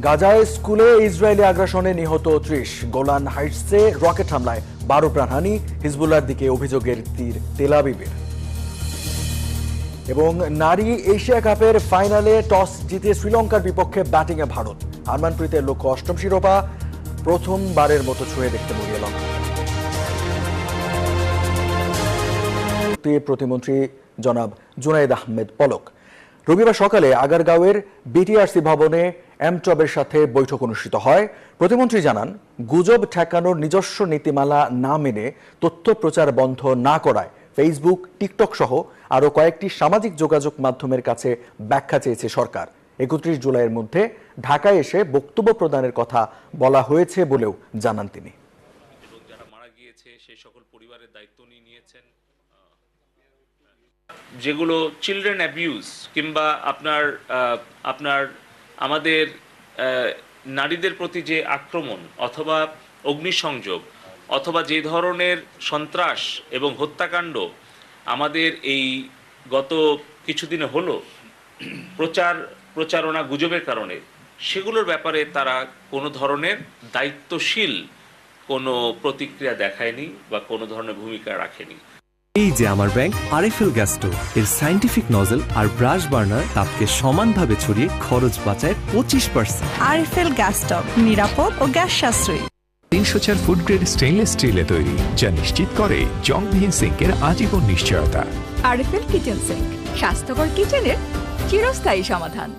গাজায় স্কুলে ইসরায়েলি আগ্রাসনে নিহত ত্রিশ। গোলান হাইটসে রকেট হামলায় বারো প্রাণহানি হিজবুল্লার দিকে অভিযোগের তীর তেলাবিবের এবং নারী এশিয়া কাপের ফাইনালে টস জিতে শ্রীলঙ্কার বিপক্ষে ব্যাটিংয়ে ভারত। হারমানপ্রীতের লক্ষ্য অষ্টম শিরোপা, প্রথমবারের মতো ছুঁয়ে দেখতে মরিয়া লঙ্কা। প্রতিমন্ত্রী জনাব জুনাইদ আহমেদ পলক। রবিবার সকালে আগারগাঁওয়ের বিটিআরসি ভবনে এমটবের সাথে বৈঠক অনুষ্ঠিত হয়। প্রতিমন্ত্রী জানান গুজব ঠেকানোর নিজস্ব নীতিমালা না মেনে তথ্য প্রচার বন্ধ না করায় ফেসবুক টিকটক সহ আরও কয়েকটি সামাজিক যোগাযোগ মাধ্যমের কাছে ব্যাখ্যা চেয়েছে সরকার। একত্রিশ জুলাইয়ের মধ্যে ঢাকায় এসে বক্তব্য প্রদানের কথা বলা হয়েছে বলেও জানান তিনি। যারা মারা গিয়েছে সেই সকল পরিবারের দায়িত্ব নিয়ে নিয়েছেন যেগুলো চিলড্রেন অ্যাবিউজ কিংবা আপনার আপনার আমাদের নারীদের প্রতি যে আক্রমণ অথবা অগ্নিসংযোগ অথবা যে ধরনের সন্ত্রাস এবং হত্যাকাণ্ড আমাদের এই গত কিছুদিনে হলো, প্রচার, প্রচারণা গুজবের কারণে, সেগুলোর ব্যাপারে তারা কোনো ধরনের দায়িত্বশীল কোনো প্রতিক্রিয়া দেখায়নি বা কোনো ধরনের ভূমিকা রাখেনি। এই যে আমার ব্যাংক আরএফএল গ্যাস স্টোভ এর সাইন্টিফিক নজল আর ব্রাশ বার্নার তাপকে সমানভাবে ছড়িয়ে খরচ বাঁচায় পঁচিশ পার্সেন্ট আরএফএল গ্যাস স্টোভ নিরাপদ ও গ্যাস সাশ্রয়ী। তিনশো চার ফুড গ্রেড স্টেনলেস স্টিলে তৈরি যা নিশ্চিত করে জংবিহীন সিঙ্কের আজীবন নিশ্চয়তা। আরএফএল কিচেন সিঙ্ক স্বাস্থ্যকর কিচেনের চিরস্থায়ী সমাধান।